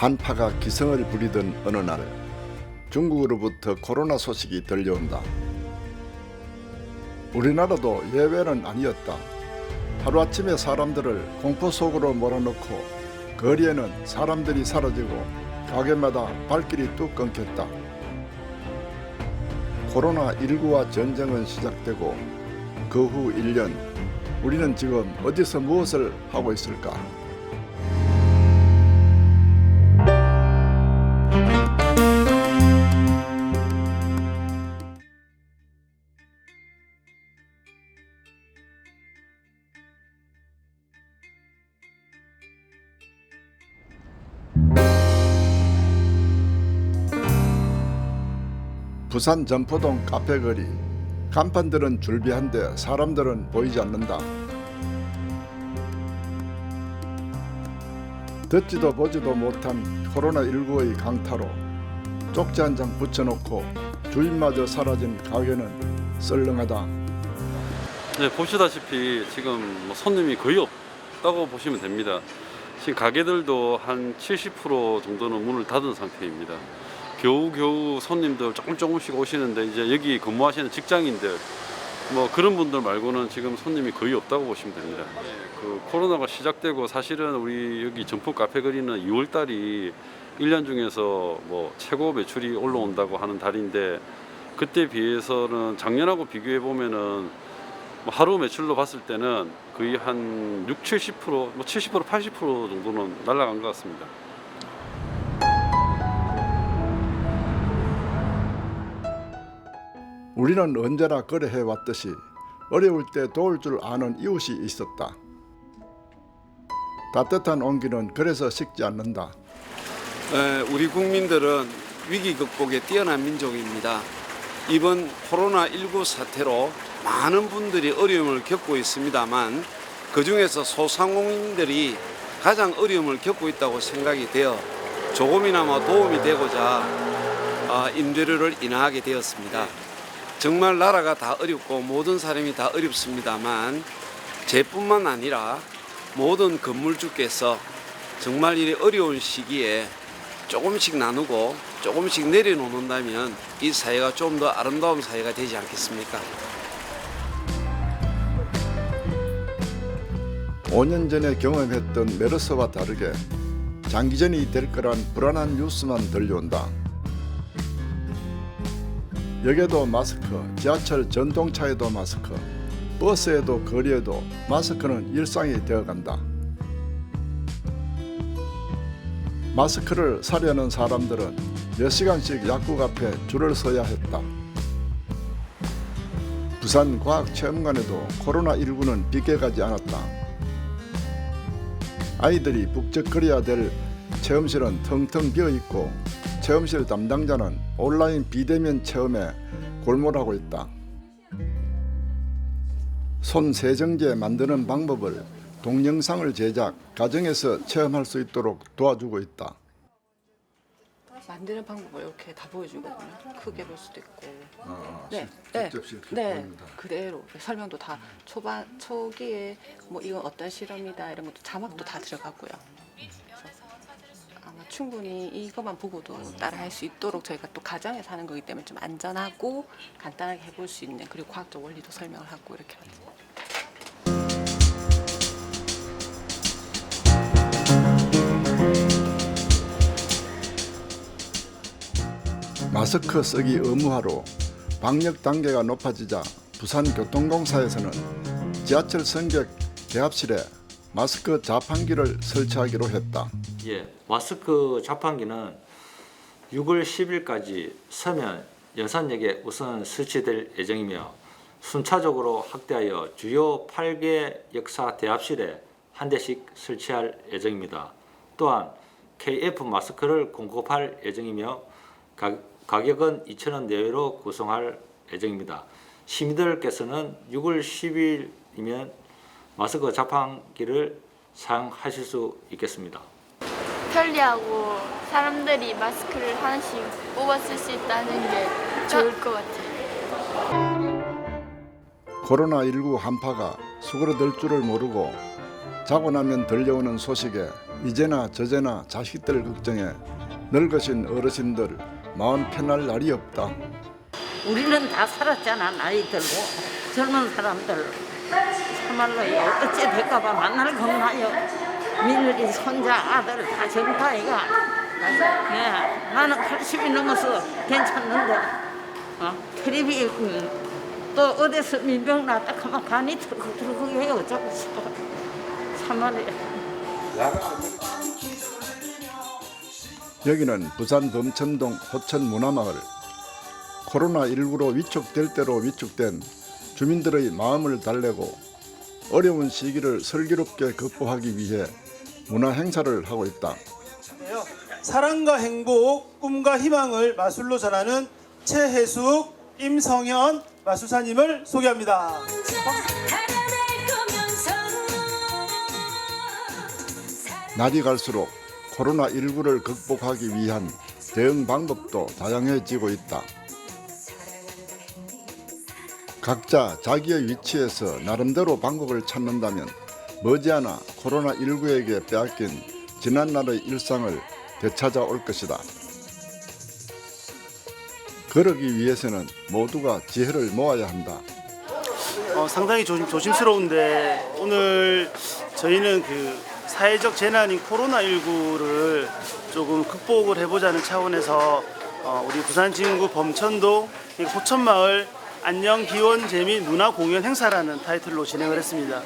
한파가 기승을 부리던 어느 날 중국으로부터 코로나 소식이 들려온다. 우리나라도 예외는 아니었다. 하루아침에 사람들을 공포 속으로 몰아넣고 거리에는 사람들이 사라지고 가게마다 발길이 뚝 끊겼다. 코로나19와 전쟁은 시작되고 그 후 1년 우리는 지금 어디서 무엇을 하고 있을까? 부산 전포동 카페 거리 간판들은 줄비한데 사람들은 보이지 않는다. 듣지도 보지도 못한 코로나19의 강타로 쪽지 한 장 붙여놓고 주인마저 사라진 가게는 썰렁하다. 네, 보시다시피 지금 뭐 손님이 거의 없다고 보시면 됩니다. 지금 가게들도 한 70% 정도는 문을 닫은 상태입니다. 겨우겨우 손님들 조금 조금씩 오시는데 이제 여기 근무하시는 직장인들 뭐 그런 분들 말고는 지금 손님이 거의 없다고 보시면 됩니다. 그 코로나가 시작되고 사실은 우리 여기 전북 카페 거리는 2월 달이 1년 중에서 뭐 최고 매출이 올라온다고 하는 달인데 그때 비해서는 작년하고 비교해 보면은 뭐 하루 매출로 봤을 때는 거의 한 6, 70%, 뭐 70%, 80% 정도는 날아간 것 같습니다. 우리는 언제나 거래해 왔듯이 어려울 때 도울 줄 아는 이웃이 있었다. 따뜻한 온기는 그래서 식지 않는다. 에, 우리 국민들은 위기 극복에 뛰어난 민족입니다. 이번 코로나19 사태로 많은 분들이 어려움을 겪고 있습니다만 그 중에서 소상공인들이 가장 어려움을 겪고 있다고 생각이 되어 조금이나마 도움이 되고자 아, 임대료를 인하하게 되었습니다. 정말 나라가 다 어렵고 모든 사람이 다 어렵습니다만 제뿐만 아니라 모든 건물주께서 정말 이 어려운 시기에 조금씩 나누고 조금씩 내려놓는다면 이 사회가 좀 더 아름다운 사회가 되지 않겠습니까? 5년 전에 경험했던 메르스와 다르게 장기전이 될 거란 불안한 뉴스만 들려온다. 역에도 마스크, 지하철 전동차에도 마스크, 버스에도 거리에도 마스크는 일상이 되어간다. 마스크를 사려는 사람들은 몇 시간씩 약국 앞에 줄을 서야 했다. 부산 과학체험관에도 코로나19는 비껴가지 않았다. 아이들이 북적거려야 될 체험실은 텅텅 비어 있고 체험실 담당자는 온라인 비대면 체험에 골몰하고 있다. 손 세정제 만드는 방법을 동영상을 제작, 가정에서 체험할 수 있도록 도와주고 있다. 만드는 방법을 이렇게 다 보여주거든요. 크게 볼 수도 있고. 네, 아, 직접 이렇게 네, 보입니다. 그대로 설명도 다 초반 초기에 뭐 이건 어떤 실험이다 이런 것도 자막도 다 들어가고요. 충분히 이것만 보고도 따라할 수 있도록 저희가 또 가정에서 하는 거기 때문에 좀 안전하고 간단하게 해볼 수 있는 그리고 과학적 원리도 설명을 하고 이렇게 하죠. 마스크 쓰기 의무화로 방역 단계가 높아지자 부산교통공사에서는 지하철 승객 대합실에 마스크 자판기를 설치하기로 했다. 예, 마스크 자판기는 6월 10일까지 서면 연산역에 우선 설치될 예정이며 순차적으로 확대하여 주요 8개 역사 대합실에 한 대씩 설치할 예정입니다. 또한 KF 마스크를 공급할 예정이며 가, 가격은 2,000원 내외로 구성할 예정입니다. 시민들께서는 6월 10일이면 마스크 자판기를 사용하실 수 있겠습니다. 편리하고 사람들이 마스크를 하나씩 뽑아 쓸 수 있다는 게 좋을 것 같아요. 코로나19 한파가 수그러들 줄을 모르고 자고 나면 들려오는 소식에 이제나 저제나 자식들 걱정에 늙으신 어르신들 마음 편할 날이 없다. 우리는 다 살았잖아 나이 들고 젊은 사람들 참말로요 어찌 될까봐 만날 겁나요 며느리 손자 아들 다 이가 네, 나는 80이 넘어서 괜찮는데 어? 텔레비 음, 또 어디서 민병 났다 하면 간이 들썩들썩해요 어쩌고 싶어 참말이에요 여기는 부산 범천동 호천 문화마을. 코로나19로 위축될 대로 위축된 주민들의 마음을 달래고 어려운 시기를 슬기롭게 극복하기 위해 문화 행사를 하고 있다. 사랑과 행복, 꿈과 희망을 마술로 전하는 최혜숙, 임성현 마술사님을 소개합니다. 날이 갈수록 코로나19를 극복하기 위한 대응 방법도 다양해지고 있다. 각자 자기의 위치에서 나름대로 방법을 찾는다면 머지않아 코로나19에게 빼앗긴 지난날의 일상을 되찾아올 것이다. 그러기 위해서는 모두가 지혜를 모아야 한다. 어, 상당히 조심, 조심스러운데 오늘 저희는 그 사회적 재난인 코로나19를 조금 극복을 해보자는 차원에서 어, 우리 부산 진구 범천동 이 호천마을 안녕 기원 재미 문화 공연 행사라는 타이틀로 진행을 했습니다.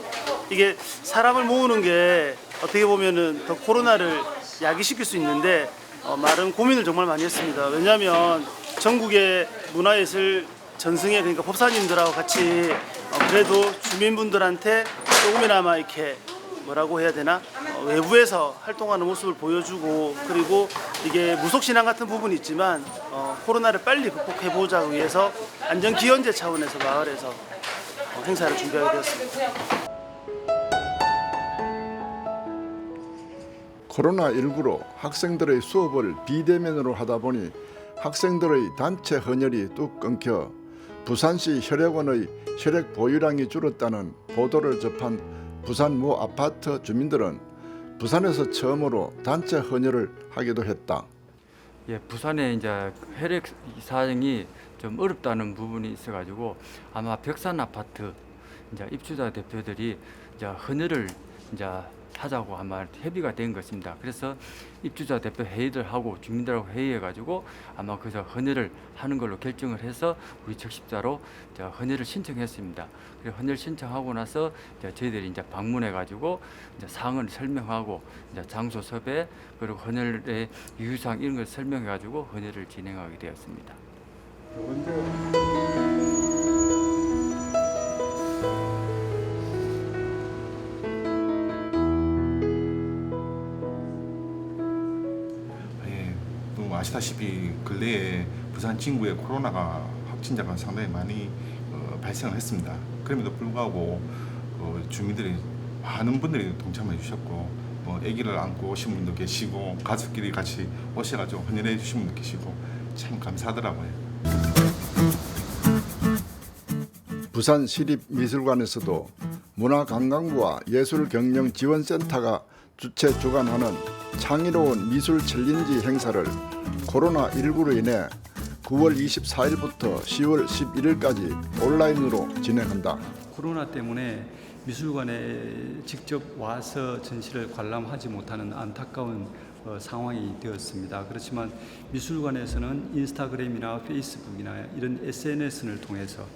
이게 사람을 모으는 게 어떻게 보면은 더 코로나를 야기시킬 수 있는데 어, 많은 고민을 정말 많이 했습니다. 왜냐하면 전국의 문화예술 전승회 그러니까 법사님들하고 같이 어, 그래도 주민분들한테 조금이나마 이렇게 뭐라고 해야 되나 어, 외부에서 활동하는 모습을 보여주고 그리고 이게 무속신앙 같은 부분이 있지만 어, 코로나를 빨리 극복해 보자 위해서 안전 기원제 차원에서 마을에서 어, 행사를 준비하게 되었습니다. 코로나19로 학생들의 수업을 비대면으로 하다 보니 학생들의 단체 헌혈이 뚝 끊겨 부산시 혈액원의 혈액 보유량이 줄었다는 보도를 접한 부산 모 아파트 주민들은 부산에서 처음으로 단체 헌혈을 하기도 했다. 예, 부산에 이제 혈액 사정이 좀 어렵다는 부분이 있어가지고 아마 벽산 아파트 이제 입주자 대표들이 이제 헌혈을 이제 하자고 아마 협의가 된 것입니다. 그래서 입주자 대표 회의들 하고 주민들하고 회의해가지고 아마 그래서 헌혈을 하는 걸로 결정을 해서 우리 적십자로 헌혈을 신청했습니다. 그리고 헌혈 신청하고 나서 이제 저희들이 이제 방문해가지고 이제 사항을 설명하고 이제 장소 섭외 그리고 헌혈의 유효사항 이런 걸 설명해가지고 헌혈을 진행하게 되었습니다. 아시다시피 근래에 부산 진구에 코로나가 확진자가 상당히 많이 어, 발생을 했습니다. 그럼에도 불구하고 어, 주민들이 많은 분들이 동참해 주셨고 뭐 아기를 안고 오신 분도 계시고 가족끼리 같이 오셔가지고 헌혈해 주신 분도 계시고 참 감사하더라고요. 부산 시립미술관에서도 문화관광부와 예술경영지원센터가 주최 주관하는 창의로운 미술 챌린지 행사를 코로나19로 인해 9월 24일부터 10월 11일까지 온라인으로 진행한다. 코로나 때문에 미술관에 직접 와서 전시를 관람하지 못하는 안타까운 어, 상황이 되었습니다. 그렇지만 미술관에서는 인스타그램이나 페이스북이나 이런 SNS를 통해서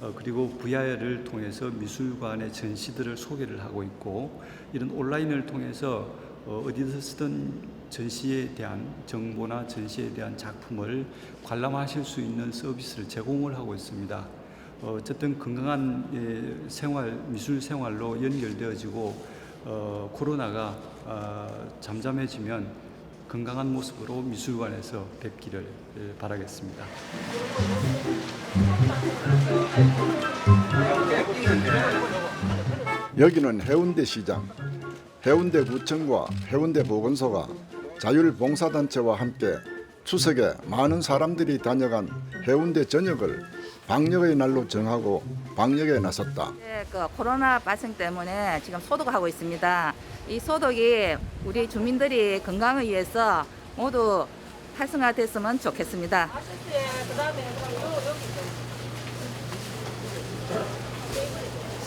어, 그리고 VR을 통해서 미술관의 전시들을 소개를 하고 있고 이런 온라인을 통해서 어, 어디서든 전시에 대한 정보나 전시에 대한 작품을 관람하실 수 있는 서비스를 제공을 하고 있습니다. 어, 어쨌든 건강한 예, 생활, 미술 생활로 연결되어지고 어, 코로나가 어, 잠잠해지면 건강한 모습으로 미술관에서 뵙기를 예, 바라겠습니다. 여기는 해운대 시장. 해운대 구청과 해운대 보건소가 자율봉사단체와 함께 추석에 많은 사람들이 다녀간 해운대 전역을 방역의 날로 정하고 방역에 나섰다. 네, 그 코로나 발생 때문에 지금 소독하고 있습니다. 이 소독이 우리 주민들이 건강을 위해서 모두 활성화됐으면 좋겠습니다.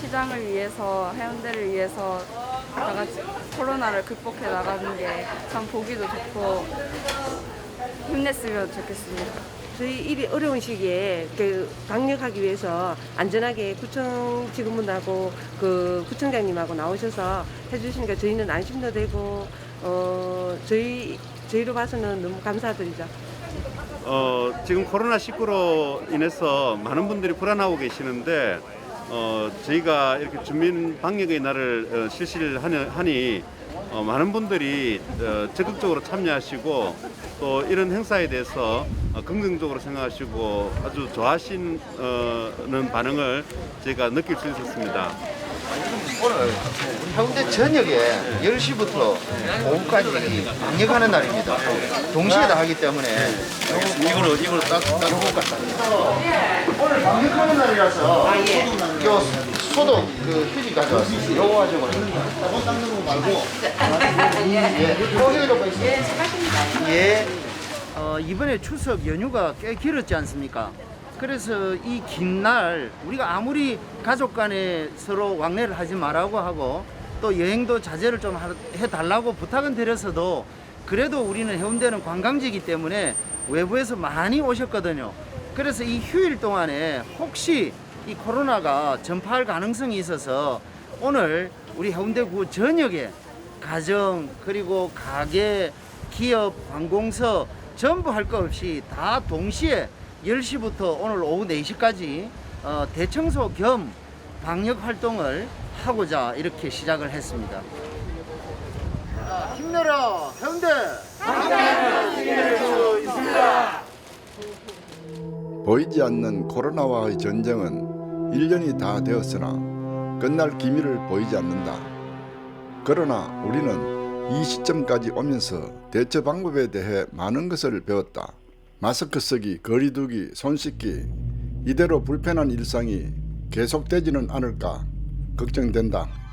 시장을 위해서 해운대를 위해서 다 같이 코로나를 극복해 나가는 게 참 보기도 좋고 힘냈으면 좋겠습니다. 저희 일이 어려운 시기에 그 방역하기 위해서 안전하게 구청 직원분하고 그 구청장님하고 나오셔서 해주시니까 저희는 안심도 되고 어 저희 저희로 봐서는 너무 감사드리죠. 어, 지금 코로나 19로 인해서 많은 분들이 불안하고 계시는데 어, 저희가 이렇게 주민 방역의 날을 어, 실시를 하니, 어, 많은 분들이 어, 적극적으로 참여하시고 또 이런 행사에 대해서 어, 긍정적으로 생각하시고 아주 좋아하시는 반응을 저희가 느낄 수 있었습니다. 오늘 해운대 저녁에 10시부터 오후까지 방역하는 날입니다. 동시에 다 하기 때문에 이거는 이거는 딱 좋을 것 같다. 오늘 방역하는 날이라서 요 소독 그 휴지 가져왔습니다. 요거 가지고 따로 닦는 거 말고 예, 여기로 보겠습니다. 예. 어, 이번에 추석 연휴가 꽤 길었지 않습니까? 그래서 이 긴 날 우리가 아무리 가족 간에 서로 왕래를 하지 말라고 하고 또 여행도 자제를 좀 하- 해달라고 부탁은 드렸어도 그래도 우리는 해운대는 관광지이기 때문에 외부에서 많이 오셨거든요. 그래서 이 휴일 동안에 혹시 이 코로나가 전파할 가능성이 있어서 오늘 우리 해운대구 전역에 가정 그리고 가게 기업 관공서 전부 할 것 없이 다 동시에 10시부터 오늘 오후 4시까지 어, 대청소 겸 방역 활동을 하고자 이렇게 시작을 했습니다. 힘내라 해운대! 보이지 않는 코로나와의 전쟁은 1년이 다 되었으나 끝날 기미를 보이지 않는다. 그러나 우리는 이 시점까지 오면서 대처 방법에 대해 많은 것을 배웠다. 마스크 쓰기, 거리 두기, 손 씻기 이대로 불편한 일상이 계속되지는 않을까 걱정된다.